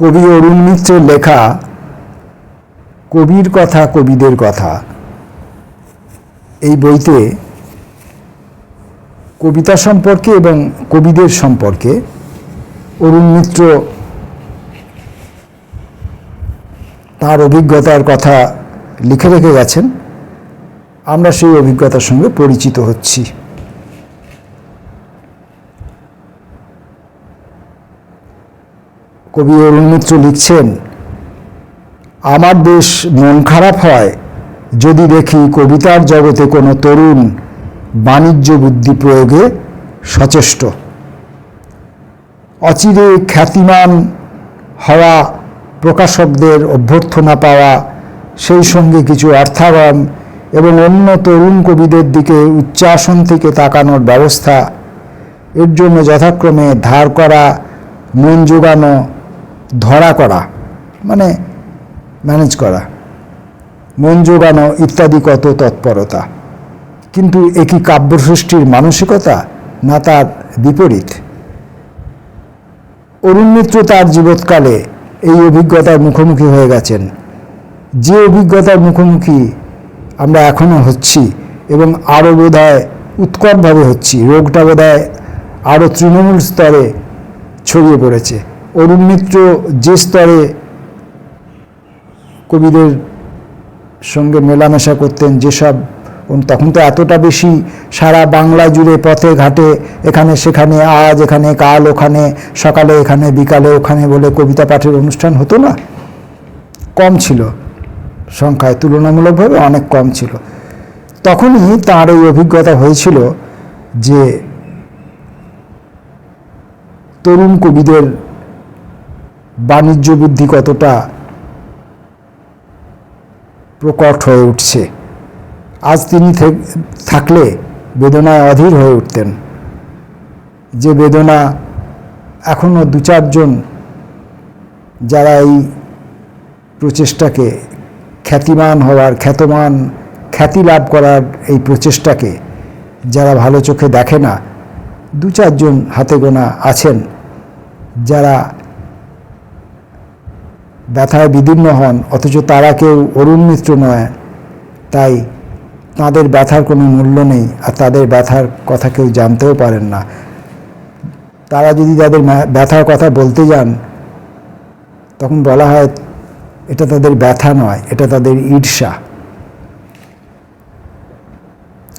কবি অরুণ মিত্রের লেখা, কবির কথা কবিদের কথা। এই বইতে কবিতা সম্পর্কে এবং কবিদের সম্পর্কে অরুণ মিত্র তার অভিজ্ঞতার কথা লিখে রেখে গেছেন। আমরা সেই অভিজ্ঞতার সঙ্গে পরিচিত হচ্ছি। কবি অরুণ মিত্র লিখছেন, আমার দেশ মন খারাপ হয় যদি দেখি কবিতার জগতে কোনো তরুণ বাণিজ্য বুদ্ধি প্রয়োগে সচেষ্ট। অচিরে খ্যাতিমান হওয়া প্রকাশকদের অভ্যর্থনা পাওয়া, সেই সঙ্গে কিছু অর্থাগম এবং অন্য তরুণ কবিদের দিকে উচ্চাসন থেকে তাকানোর ব্যবস্থা, এর জন্য যথাক্রমে ধার করা, মন জোগানো ধরা করা মানে ম্যানেজ করা, মন জোগানো ইত্যাদি কত তৎপরতা। কিন্তু এ কি কাব্য সৃষ্টির মানসিকতা না তার বিপরীত? অরুণ মিত্র তার জীবৎকালে এই অভিজ্ঞতার মুখোমুখি হয়ে গেছেন। যে অভিজ্ঞতার মুখোমুখি আমরা এখনও হচ্ছি এবং আরও বোধহয় উৎকটভাবে হচ্ছি, রোগটা বোধহয় আরও তৃণমূল স্তরে ছড়িয়ে পড়েছে। অরুণ মিত্র যে স্তরে কবিদের সঙ্গে মেলামেশা করতেন যেসব তখন তো এতটা বেশি সারা বাংলা জুড়ে পথে ঘাটে, এখানে সেখানে আজ, এখানে কাল, ওখানে সকালে, এখানে বিকালে, ওখানে বলে কবিতা পাঠের অনুষ্ঠান হতো না? কম ছিল। সংখ্যায় তুলনামূলকভাবে অনেক কম ছিল। তখনই তার এই অভিজ্ঞতা হয়েছিল যে তরুণ কবিদের বাণিজ্য বুদ্ধি কতটা প্রকট হয়ে উঠছে। আজ তিনি থাকলে বেদনায় অধীর হয়ে উঠতেন। যে বেদনা এখনও দু চারজন যারা এই প্রচেষ্টাকে খ্যাতিমান হওয়ার, খ্যাতমান, খ্যাতি লাভ করার এই প্রচেষ্টাকে যারা ভালো চোখে দেখে না, দু চারজন হাতে গোনা আছেন যারা ব্যথায় বিদীর্ণ হন, অথচ তারা কেউ অরুণ মিত্র নয়। তাই তাদের ব্যথার কোনো মূল্য নেই, আর তাদের ব্যথার কথা কেউ জানতেও পারেন না। তারা যদি তাদের ব্যথার কথা বলতে যান, তখন বলা হয়, এটা তাদের ব্যথা নয়, এটা তাদের ঈর্ষা।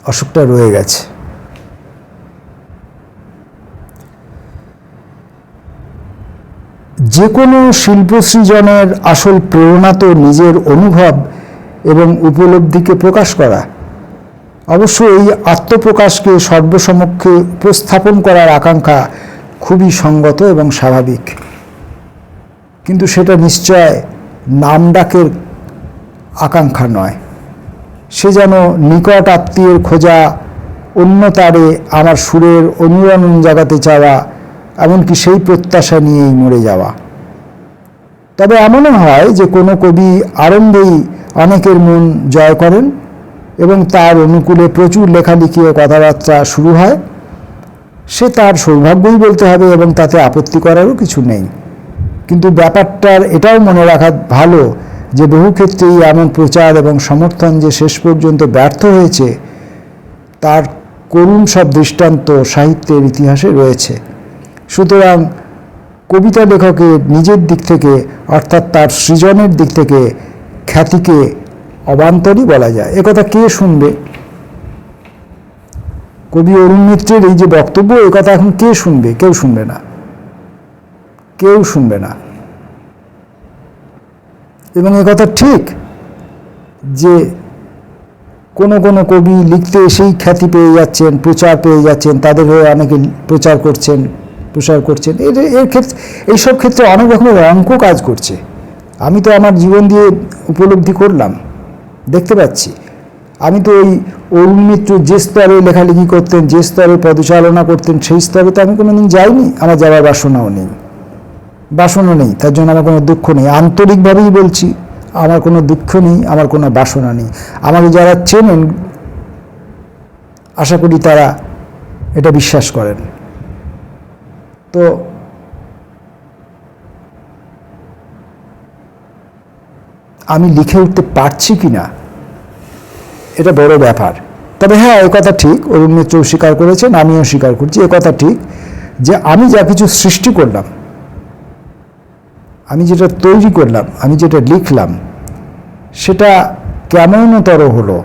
অসুখটা রয়ে গেছে। যে কোনো শিল্প সৃজনের আসল প্রেরণা তো নিজের অনুভব এবং উপলব্ধিকে প্রকাশ করা। অবশ্য এই আত্মপ্রকাশকে সর্বসমক্ষে উপস্থাপন করার আকাঙ্ক্ষা খুবই সঙ্গত এবং স্বাভাবিক। কিন্তু সেটা নিশ্চয় নাম ডাকের আকাঙ্ক্ষা নয়। সে যেন নিকট আত্মীয়ের খোঁজা অন্য তারে আমার সুরের অনুরণন জাগাতে চাওয়া এমনকি সেই প্রত্যাশা নিয়েই মরে যাওয়া। তবে এমনও হয় যে কোনো কবি আরম্ভেই অনেকের মন জয় করেন এবং তার অনুকূলে প্রচুর লেখালেখি ও কথাবার্তা শুরু হয়। সে তার সৌভাগ্যই বলতে হবে এবং তাতে আপত্তি করারও কিছু নেই। কিন্তু ব্যাপারটার এটাও মনে রাখা ভালো যে বহু ক্ষেত্রেই এমন প্রচার এবং সমর্থন যে শেষ পর্যন্ত ব্যর্থ হয়েছে, তার করুণ সব দৃষ্টান্ত সাহিত্যের ইতিহাসে রয়েছে। সুতরাং কবিতা লেখকের নিজের দিক থেকে, অর্থাৎ তার সৃজনের দিক থেকে খ্যাতিকে অবান্তরই বলা যায়। একথা কে শুনবে? কবি অরুণ মিত্রের এই যে বক্তব্য কথা এখন কে শুনবে? কেউ শুনবে না। কেউ শুনবে না। এবং কথা ঠিক যে কোনো কোনো কবি লিখতে এসেই খ্যাতি পেয়ে যাচ্ছেন, প্রচার পেয়ে যাচ্ছেন, তাদের হয়ে অনেকে প্রচার করছেন। প্রসার করছেন। এর এর ক্ষেত্রে, এইসব ক্ষেত্রে অনেক রকমের অঙ্ক কাজ করছে। আমি তো আমার জীবন দিয়ে উপলব্ধি করলাম, দেখতে পাচ্ছি। আমি তো ওই অরুণ মিত্র যে স্তরে লেখালেখি করতেন, যে স্তরে পদচালনা করতেন, সেই স্তরে তো আমি কোনো দিন যাইনি। আমার যাওয়ার বাসনাও নেই। বাসনা নেই, তার জন্য আমার কোনো দুঃখ নেই। আন্তরিকভাবেই বলছি, আমার কোনো দুঃখ নেই, আমার কোনো বাসনা নেই। আমাকে যারা চেনেন, আশা করি তারা এটা বিশ্বাস করেন। তো আমি লিখে উঠতে পারছি কি না, এটা বড় ব্যাপার। তবে হ্যাঁ এ কথা ঠিক, অরুণ মিত্র স্বীকার করেছেন, আমিও স্বীকার করছি, এ কথা ঠিক যে আমি যা কিছু সৃষ্টি করলাম, আমি যেটা তৈরি করলাম, আমি যেটা লিখলাম, সেটা কেমনতর হলো,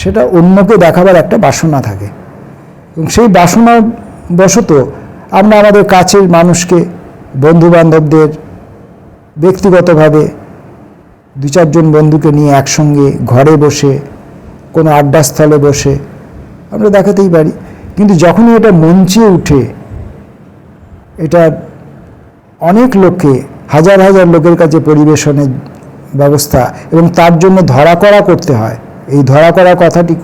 সেটা অন্যকে দেখাবার একটা বাসনা থাকে। এবং সেই বাসনা বশত আমরা আমাদের কাছের মানুষকে বন্ধু বান্ধবদের ব্যক্তিগতভাবে দু চারজন বন্ধুকে নিয়ে একসঙ্গে ঘরে বসে, কোনো আড্ডাস্থলে বসে আমরা দেখাতেই পারি। কিন্তু যখনই এটা মঞ্চে উঠে, এটা অনেক লোককে, হাজার হাজার লোকের কাছে পরিবেশনের ব্যবস্থা এবং তার জন্য ধরা করা করতে হয়। এই ধরা করা কথাটি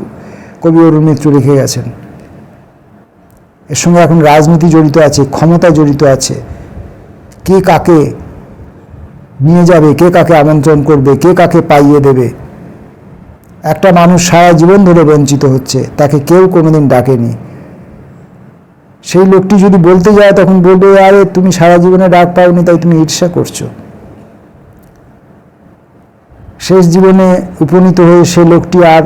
কবি অরুণ মিত্র লিখে গেছেন। এর সঙ্গে এখন রাজনীতি জড়িত আছে ক্ষমতা জড়িত আছে। কে কাকে নিয়ে যাবে, কে কাকে আমন্ত্রণ করবে, কে কাকে পাইয়ে দেবে? একটা মানুষ সারা জীবন ধরে বঞ্চিত হচ্ছে, তাকে কেউ কোনোদিন ডাকেনি। সেই লোকটি যদি বলতে যায়, তখন বলবে, আরে, তুমি সারা জীবনে ডাক পাওনি, তাই তুমি ঈর্ষা করছ। শেষ জীবনে উপনীত হয়ে সে লোকটি আর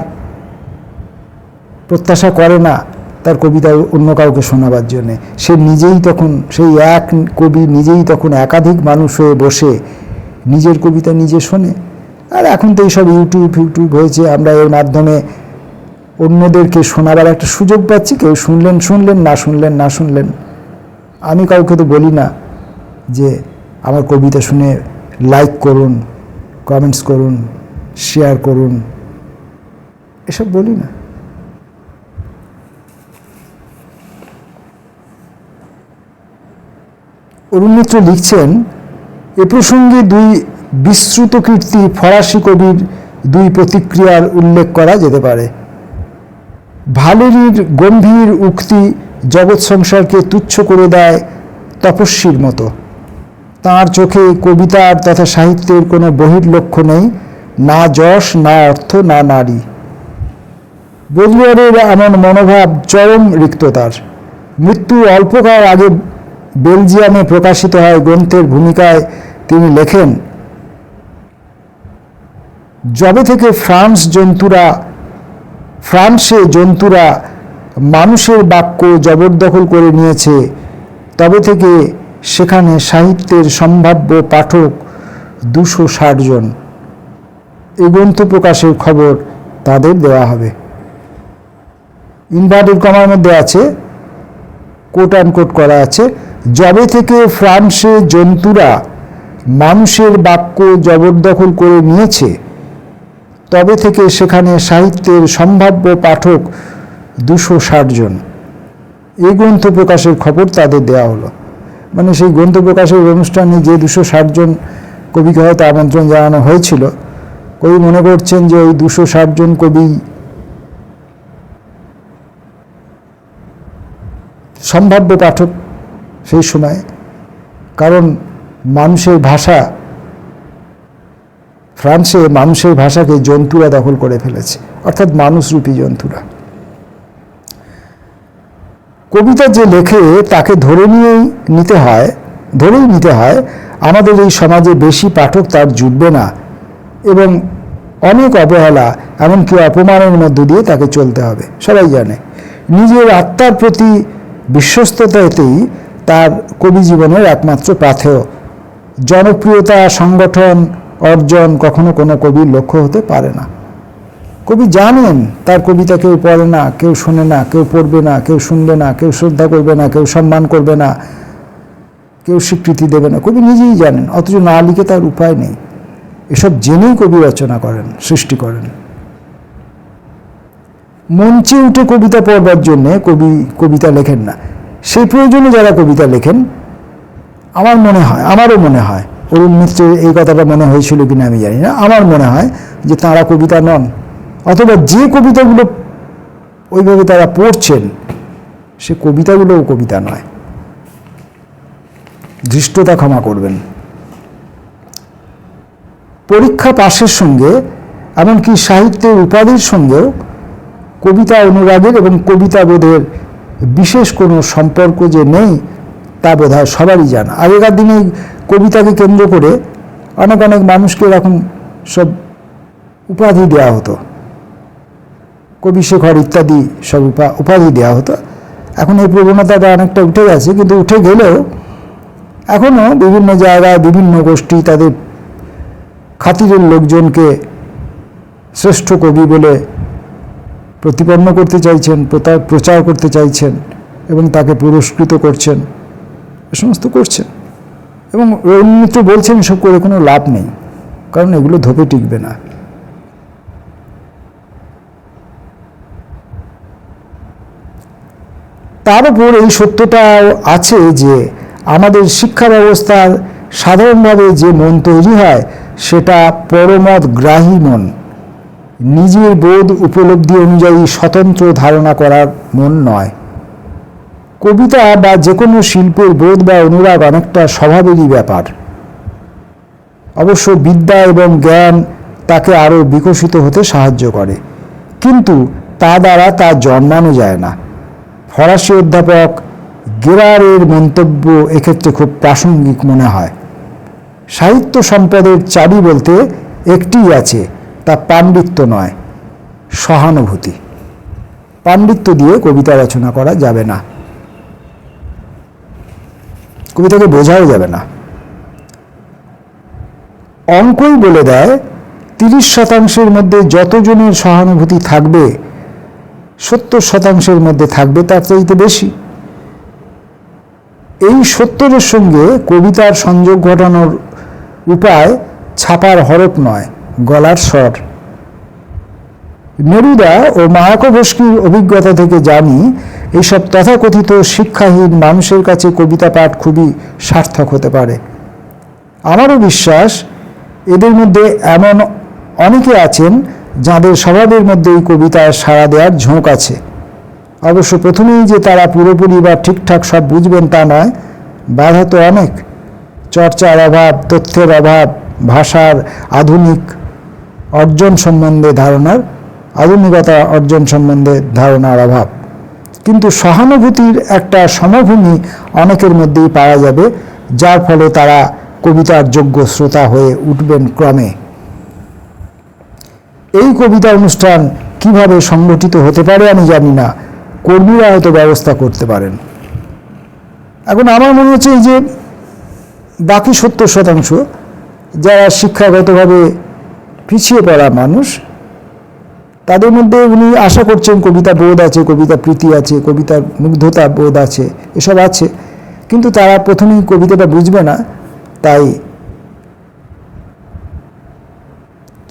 প্রত্যাশা করে না। তার কবিতা অন্য কাউকে শোনাবার জন্যে। সে নিজেই তখন, সেই এক কবি নিজেই তখন একাধিক মানুষ হয়ে বসে নিজের কবিতা নিজে শোনে। আর এখন তো এইসব ইউটিউব ইউটিউব হয়েছে, আমরা এর মাধ্যমে অন্যদেরকে শোনাবার একটা সুযোগ পাচ্ছি। কেউ শুনলেন শুনলেন, না শুনলেন না শুনলেন। আমি কাউকে তো বলি না যে আমার কবিতা শুনে লাইক করুন কমেন্টস করুন শেয়ার করুন। এসব বলি না। অরুণ মিত্র লিখছেন, এ প্রসঙ্গে দুই বিশ্রুত কীর্তি ফরাসি কবির দুই প্রতিক্রিয়ার উল্লেখ করা যেতে পারে। ভালেরির গম্ভীর উক্তি জগৎ সংসারকে তুচ্ছ করে দেয় তপস্বীর মতো। তাঁর চোখে কবিতার তথা সাহিত্যের কোনো বহির লক্ষ্য নেই, না যশ, না অর্থ, না নারী। বদলিয়ারের এমন মনোভাব চরম রিক্ততার। মৃত্যু অল্পকাল আগে বেলজিয়ামে প্রকাশিত হয় গ্রন্থের ভূমিকায় তিনি লেখেন, যবে থেকে ফ্রান্স জন্তুরা, ফ্রান্সে জন্তুরা মানুষের বাক্য জবরদখল করে নিয়েছে, তবে থেকে সেখানে সাহিত্যের সম্ভাব্য পাঠক দুশো ষাট জন। এই গ্রন্থ প্রকাশের খবর তাদের দেওয়া হবে। ইনভার্টেড কমার মধ্যে আছে কোট অ্যান্ড কোট করা আছে যবে থেকে ফ্রান্সে জন্তুরা মানুষের বাক্য জবরদখল করে নিয়েছে, তবে থেকে সেখানে সাহিত্যের সম্ভাব্য পাঠক দুশো জন। এই গ্রন্থ প্রকাশের খবর তাদের দেওয়া হলো। মানে সেই গ্রন্থ প্রকাশের অনুষ্ঠানে যে দুশো জন কবিকে হয়তো আমন্ত্রণ জানানো হয়েছিল, কবি মনে করছেন যে ওই দুশো জন কবি সম্ভাব্য পাঠক সেই সময়। কারণ মানুষের ভাষা, ফ্রান্সে মানুষের ভাষাকে জন্তুরা দখল করে ফেলেছে, অর্থাৎ মানুষরূপী জন্তুরা। কবিতা যে লেখে তাকে ধরে নিয়েই নিতে হয়, ধরেই নিতে হয়, আমাদের এই সমাজে বেশি পাঠক তার জুটবে না এবং অনেক অবহেলা, এমনকি অপমানের মধ্য দিয়ে তাকে চলতে হবে, সবাই জানে। নিজের আত্মার প্রতি বিশ্বস্ততাতেই তার কবি জীবনের একমাত্র পাথেয়। জনপ্রিয়তা সংগঠন অর্জন কখনো কোনো কবির লক্ষ্য হতে পারে না। কবি জানেন তার কবিতা কেউ পড়ে না, কেউ শোনে না, কেউ পড়বে না, কেউ শুনবে না, কেউ শ্রদ্ধা করবে না, কেউ সম্মান করবে না, কেউ স্বীকৃতি দেবে না। কবি নিজেই জানেন, অথচ না লিখে তার উপায় নেই। এসব জেনেই কবি রচনা করেন, সৃষ্টি করেন। মঞ্চে উঠে কবিতা পড়বার জন্যে কবি কবিতা লেখেন না। সেই প্রয়োজনে যারা কবিতা লেখেন, আমার মনে হয়, আমারও মনে হয়, অরুণ মিত্রের এই কথাটা মনে হয়েছিল কিনা আমি জানি না, আমার মনে হয় যে তাঁরা কবিতা নন, অথবা যে কবিতাগুলো ওইভাবে তারা পড়ছেন, সে কবিতাগুলোও কবিতা নয়। ধৃষ্টতা ক্ষমা করবেন। পরীক্ষা পাশের সঙ্গে, এমনকি সাহিত্যের উপাধির সঙ্গেও কবিতা অনুরাগের এবং কবিতা বোধের বিশেষ কোনো সম্পর্ক যে নেই, তা বোধ হয় সবারই জানা। আগেকার দিনে কবিতাকে কেন্দ্র করে অনেক অনেক মানুষকে এরকম সব উপাধি দেওয়া হতো। কবি শেখর ইত্যাদি সব উপা- উপাধি দেওয়া হতো। এখন এই প্রবণতাটা অনেকটা উঠে গেছে, কিন্তু উঠে গেলেও এখনও বিভিন্ন জায়গায় বিভিন্ন গোষ্ঠী তাদের খাতিরের লোকজনকে শ্রেষ্ঠ কবি বলে প্রতিপন্ন করতে চাইছেন প্রচার করতে চাইছেন এবং তাকে পুরস্কৃত করছেন, এ সমস্ত করছেন। এবং মিত্র বলছেন, এসব করে কোনো লাভ নেই, কারণ এগুলো ধোপে টিকবে না। তার উপর এই সত্যটাও আছে যে, আমাদের শিক্ষা ব্যবস্থার সাধারণভাবে যে মন তৈরি হয়, সেটা পরমত গ্রাহী মন। নিজের বোধ উপলব্ধি অনুযায়ী স্বতন্ত্র ধারণা করার মন নয়। কবিতা বা যে কোনো শিল্পের বোধ বা অনুরাগ অনেকটা স্বভাবেরই ব্যাপার। অবশ্য বিদ্যা এবং জ্ঞান তাকে আরও বিকশিত হতে সাহায্য করে। কিন্তু তা দ্বারা তা জন্মানো যায় না। ফরাসি অধ্যাপক গেরারের মন্তব্য এক্ষেত্রে খুব প্রাসঙ্গিক মনে হয়। সাহিত্য সম্পদের চাবি বলতে একটিই আছে তা পাণ্ডিত্য নয়, সহানুভূতি। পাণ্ডিত্য দিয়ে কবিতা রচনা করা যাবে না। কবিতাকে বোঝাও যাবে না। অঙ্কই বলে দেয়, তিরিশ শতাংশের মধ্যে যতজনের সহানুভূতি থাকবে, সত্তর শতাংশের মধ্যে থাকবে তার চাইতে বেশি। এই সত্তরের সঙ্গে কবিতার সংযোগ ঘটানোর উপায় ছাপার হরফ নয়। গলার স্বর। নেরুদা ও মায়াকোভস্কির অভিজ্ঞতা থেকে জানি এইসব তথাকথিত শিক্ষাহীন মানুষের কাছে কবিতা পাঠ খুবই সার্থক হতে পারে। আমারও বিশ্বাস, এদের মধ্যে এমন অনেকে আছেন যাদের স্বভাবের মধ্যে এই কবিতায় সাড়া দেওয়ার ঝোঁক আছে। অবশ্য প্রথমেই যে তারা পুরোপুরি বা ঠিকঠাক সব বুঝবেন তা নয়, বাধা তো অনেক। চর্চার অভাব, তথ্যের অভাব, ভাষার আধুনিক অর্জন সম্বন্ধে ধারণার আধুনিকতা অর্জন সম্বন্ধে ধারণার অভাব। কিন্তু সহানুভূতির একটা সমভূমি অনেকের মধ্যেই পাওয়া যাবে, যার ফলে তারা কবিতার যোগ্য শ্রোতা হয়ে উঠবেন ক্রমে। এই কবিতা অনুষ্ঠান কীভাবে সংগঠিত হতে পারে আমি জানি না। কর্মীরা হয়তো ব্যবস্থা করতে পারেন। এখন আমার মনে হচ্ছে এই যে বাকি সত্তর শতাংশ, যারা শিক্ষাগতভাবে পিছিয়ে পড়া মানুষ, তাদের মধ্যে উনি আশা করছেন কবিতা বোধ আছে, কবিতা প্রীতি আছে কবিতার মুগ্ধতা বোধ আছে, এসব আছে। কিন্তু তারা প্রথমেই কবিতাটা বুঝবে না, তাই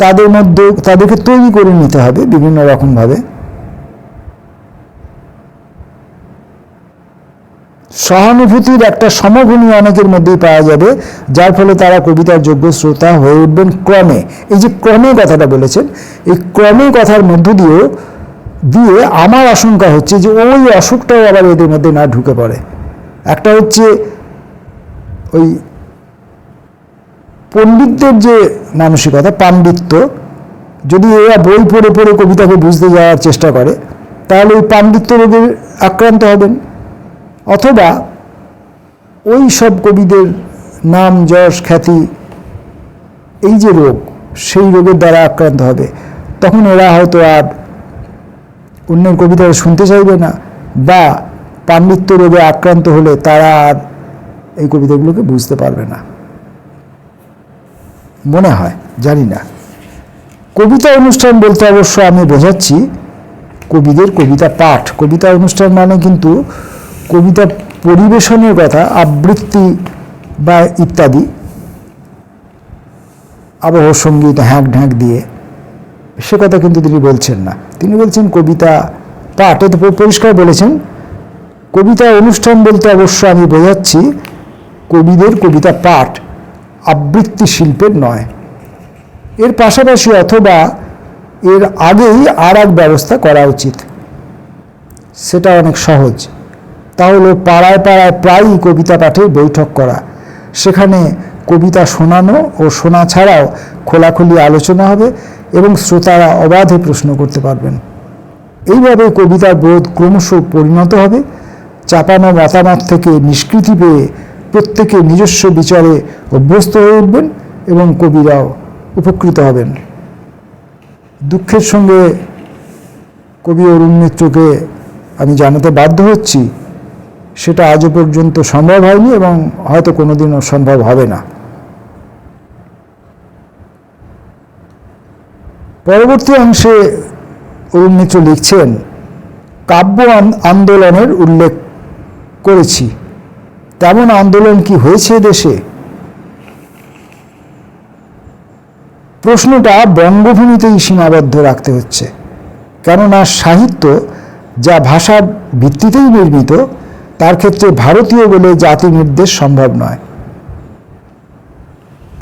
তাদের মধ্যে, তাদেরকে তৈরি করে নিতে হবে বিভিন্ন রকমভাবে। সহানুভূতির একটা সমভূমি অনেকের মধ্যেই পাওয়া যাবে, যার ফলে তারা কবিতার যোগ্য শ্রোতা হয়ে উঠবেন ক্রমে। এই যে ক্রমে কথাটা বলেছেন, এই ক্রমে কথার মধ্য দিয়েও, দিয়ে আমার আশঙ্কা হচ্ছে যে ওই অসুখটাও আবার এদের মধ্যে না ঢুকে পড়ে। একটা হচ্ছে ওই পণ্ডিতদের যে মানসিকতা, পাণ্ডিত্য, যদি এরা বই পড়ে পড়ে কবিতাকে বুঝতে যাওয়ার চেষ্টা করে, তাহলে ওই পাণ্ডিত্য রোগের আক্রান্ত হবেন। অথবা ওই সব কবিদের নাম, যশ, খ্যাতি, এই যে রোগ, সেই রোগের দ্বারা আক্রান্ত হবে। তখন এরা হয়তো আর অন্যের কবিতা শুনতে চাইবে না বা পাণ্ডিত্য রোগে আক্রান্ত হলে তারা আর এই কবিতাগুলোকে বুঝতে পারবে না। মনে হয়, জানি না। কবিতা অনুষ্ঠান বলতে অবশ্য আমি বোঝাচ্ছি, কবিদের কবিতা পাঠ। কবিতা অনুষ্ঠান মানে কিন্তু কবিতা পরিবেশনের কথা, আবৃত্তি বা ইত্যাদি আবহ সংগীত হ্যাঁক ঢ্যাঁক দিয়ে, সে কথা কিন্তু তিনি বলছেন না। তিনি বলছেন কবিতা পাঠ, এতে পরিষ্কার বলেছেন, কবিতা অনুষ্ঠান বলতে অবশ্য আমি বোঝাচ্ছি, কবিদের কবিতা পাঠ আবৃত্তি শিল্পের নয়। এর পাশাপাশি অথবা এর আগেই আর এক ব্যবস্থা করা উচিত। সেটা অনেক সহজ। তা হলো পাড়ায় পাড়ায় প্রায়ই কবিতা পাঠের বৈঠক করা। সেখানে কবিতা শোনানো ও শোনা ছাড়াও খোলাখুলি আলোচনা হবে এবং শ্রোতারা অবাধে প্রশ্ন করতে পারবেন। এইভাবে কবিতার বোধ ক্রমশ পরিণত হবে। চাপানো মতামত থেকে নিষ্কৃতি পেয়ে প্রত্যেকে নিজস্ব বিচারে অভ্যস্ত হয়ে উঠবেন এবং কবিরাও উপকৃত হবেন। দুঃখের সঙ্গে কবি অরুণ মিত্রকে আমি জানাতে বাধ্য হচ্ছি সেটা আজও পর্যন্ত সম্ভব হয়নি এবং হয়তো কোনোদিনও সম্ভব হবে না। পরবর্তী অংশে অরুণ লিখছেন কাব্য আন্দোলনের উল্লেখ করেছি। তেমন আন্দোলন কি হয়েছে দেশে? প্রশ্নটা বঙ্গভূমিতেই সীমাবদ্ধ রাখতে হচ্ছে। কেননা সাহিত্য যা ভাষার ভিত্তিতেই নির্মিত তার ক্ষেত্রে ভারতীয় বলে জাতি নির্দেশ সম্ভব নয়।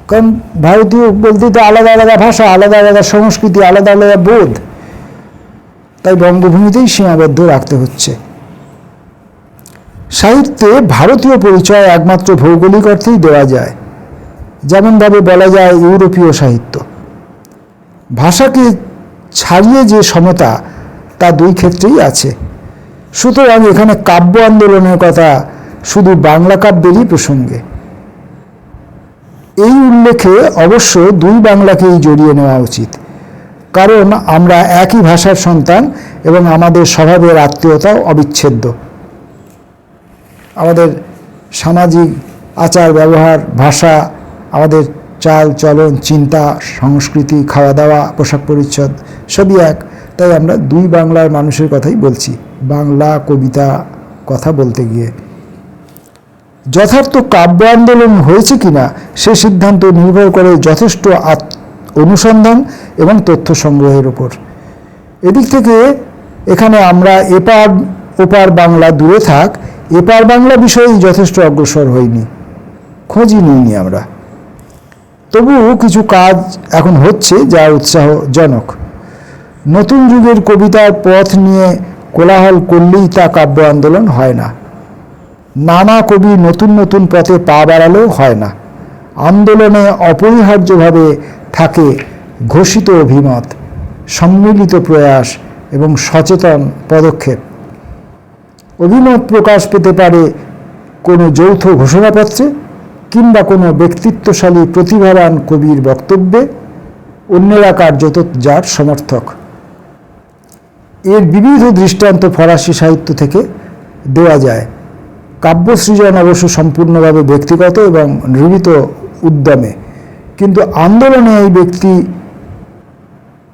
কারণ ভারতীয় বলতে তো আলাদা আলাদা ভাষা, আলাদা আলাদা সংস্কৃতি, আলাদা আলাদা বোধ। তাই বঙ্গভূমিতেই সীমাবদ্ধ রাখতে হচ্ছে। সাহিত্যে ভারতীয় পরিচয় একমাত্র ভৌগোলিক অর্থেই দেওয়া যায়। যেমনভাবে বলা যায় ইউরোপীয় সাহিত্য। ভাষাকে ছাড়িয়ে যে সমতা, তা দুই ক্ষেত্রেই আছে। সুতরাং এখানে কাব্য আন্দোলনের কথা শুধু বাংলা কাব্যেরই প্রসঙ্গে। এই উল্লেখে অবশ্য দুই বাংলাকেই জড়িয়ে নেওয়া উচিত। কারণ আমরা একই ভাষার সন্তান এবং আমাদের স্বভাবের আত্মীয়তাও অবিচ্ছেদ্য। আমাদের সামাজিক আচার, ব্যবহার, ভাষা, আমাদের চাল, চলন, চিন্তা, সংস্কৃতি খাওয়া দাওয়া পোশাক পরিচ্ছদ সবই এক। তাই আমরা দুই বাংলার মানুষের কথাই বলছি। বাংলা কবিতা কথা বলতে গিয়ে। যথার্থ কাব্য আন্দোলন হয়েছে কিনা, সে সিদ্ধান্ত নির্ভর করে যথেষ্ট অনুসন্ধান এবং তথ্য সংগ্রহের উপর। এদিক থেকে এখানে আমরা এপার ওপার বাংলা দূরে থাক, এপার বাংলা বিষয়ে যথেষ্ট অগ্রসর হইনি। খোঁজই নিইনি আমরা। তবুও কিছু কাজ এখন হচ্ছে যা উৎসাহজনক। নতুন যুগের কবিতার পথ নিয়ে কোলাহল করলেই তা কাব্য আন্দোলন হয় না। নানা কবি নতুন নতুন পথে পা বাড়ালেও হয় না। আন্দোলনে অপরিহার্যভাবে থাকে ঘোষিত অভিমত, সম্মিলিত প্রয়াস এবং সচেতন পদক্ষেপ। অভিমত প্রকাশ পেতে পারে কোনো যৌথ ঘোষণাপত্রে কিংবা কোনো ব্যক্তিত্বশালী প্রতিভাবান কবির বক্তব্যে। অন্যেরা কার্যত যার সমর্থক। এর বিবিধ দৃষ্টান্ত ফরাসি সাহিত্য থেকে দেওয়া যায়। কাব্য সৃজন অবশ্য সম্পূর্ণভাবে ব্যক্তিগত এবং নির্মিত উদ্যমে। কিন্তু আন্দোলনে এই ব্যক্তি,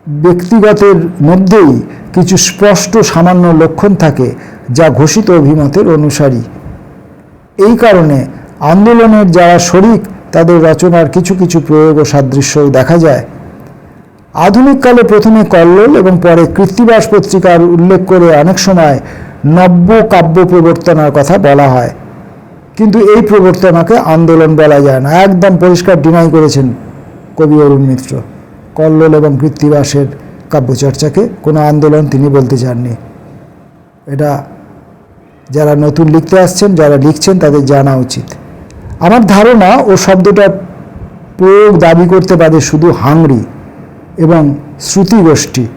ব্যক্তিগতের মধ্যেই কিছু স্পষ্ট সামান্য লক্ষণ থাকে, যা ঘোষিত অভিমতের অনুসারী। এই কারণে আন্দোলনের যারা শরিক, তাদের রচনার কিছু কিছু প্রয়োগ ও সাদৃশ্যও দেখা যায়। আধুনিককালে প্রথমে কল্লোল এবং পরে কৃত্তিবাস পত্রিকার উল্লেখ করে অনেক সময় নব্য কাব্য প্রবর্তনার কথা বলা হয়। কিন্তু এই প্রবর্তনাকে আন্দোলন বলা যায় না। একদম পরিষ্কার ডিনাই করেছেন কবি অরুণ মিত্র। কল্লোল এবং কৃত্তিবাসের কাব্যচর্চাকে কোনো আন্দোলন তিনি বলতে চাননি। এটা যারা নতুন লিখতে আসছেন, যারা লিখছেন তাদের জানা উচিত। আমার ধারণা ও শব্দটা প্রয়োগ দাবি করতে পারে শুধু হাংরি। এবং শ্রুতি গোষ্ঠী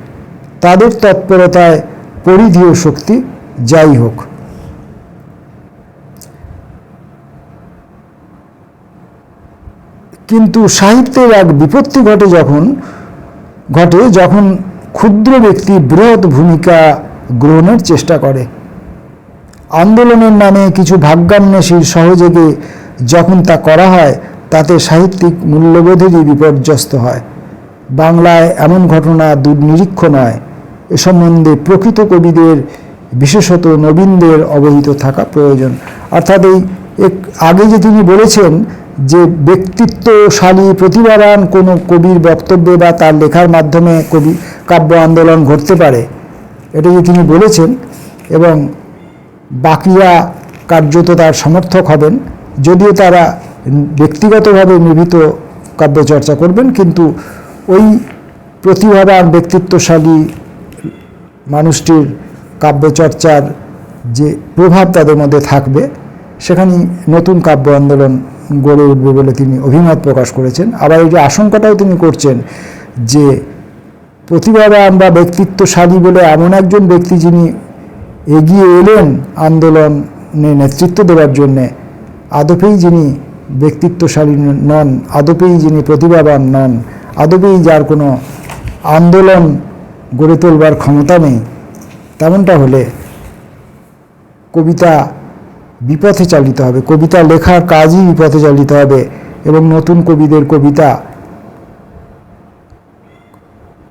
তাদের তৎপরতায় পরিধীয় শক্তি যাই হোক। কিন্তু সাহিত্যের এক বিপত্তি ঘটে যখন ঘটে যখন ক্ষুদ্র ব্যক্তি বৃহৎ ভূমিকা গ্রহণের চেষ্টা করে। আন্দোলনের নামে কিছু ভাগ্যান্বেষীর সহযোগে যখন তা করা হয়, তাতে সাহিত্যিক মূল্যবোধেরই বিপর্যস্ত হয়। বাংলায় এমন ঘটনা দুর্নিরীক্ষ নয়। এ সম্বন্ধে প্রকৃত কবিদের, বিশেষত নবীনদের অবহিত থাকা প্রয়োজন। অর্থাৎ এই আগে যে তিনি বলেছেন যে ব্যক্তিত্বশালী প্রতিভাবান কোনো কবির বক্তব্যে বা তার লেখার মাধ্যমে কবি কাব্য আন্দোলন ঘটতে পারে, এটা যে তিনি বলেছেন এবং বাকিরা কার্যত তার সমর্থক হবেন, যদিও তারা ব্যক্তিগতভাবে নির্মিত কাব্যচর্চা করবেন, কিন্তু ওই প্রতিভাবান ব্যক্তিত্বশালী মানুষটির কাব্যচর্চার যে প্রভাব তাদের মধ্যে থাকবে, সেখানেই নতুন কাব্য আন্দোলন গড়ে উঠবে বলে তিনি অভিমত প্রকাশ করেছেন। আবার এই যে আশঙ্কাটাও তিনি করছেন যে প্রতিভাবান বা ব্যক্তিত্বশালী বলে এমন একজন ব্যক্তি যিনি এগিয়ে এলেন আন্দোলনে নেতৃত্ব দেওয়ার জন্যে, আদপেই যিনি ব্যক্তিত্বশালী নন, আদপেই যিনি প্রতিভাবান নন আদবেই যার কোনো আন্দোলন গড়ে তোলবার ক্ষমতা নেই, তেমনটা হলে কবিতা বিপথে চালিত হবে, কবিতা লেখার কাজই বিপথে চালিত হবে এবং নতুন কবিদের কবিতা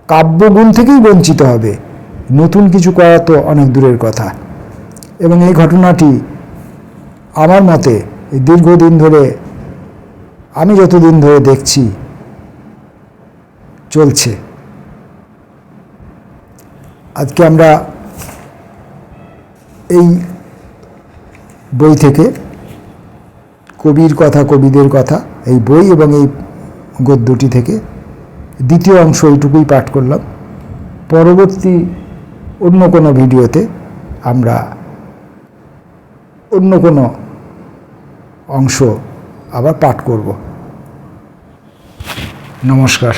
কাব্যগুণ থেকেই বঞ্চিত হবে। নতুন কিছু করা তো অনেক দূরের কথা। এবং এই ঘটনাটি আমার মতে দীর্ঘদিন ধরে আমি যতদিন ধরে দেখছি চলছে। আজকে আমরা এই বই থেকে কবির কথা, কবিদের কথা, এই বই এবং এই গদ্যটি থেকে দ্বিতীয় অংশ এইটুকুই পাঠ করলাম। পরবর্তী অন্য কোনো ভিডিওতে আমরা অন্য কোনো অংশ আবার পাঠ করব। নমস্কার।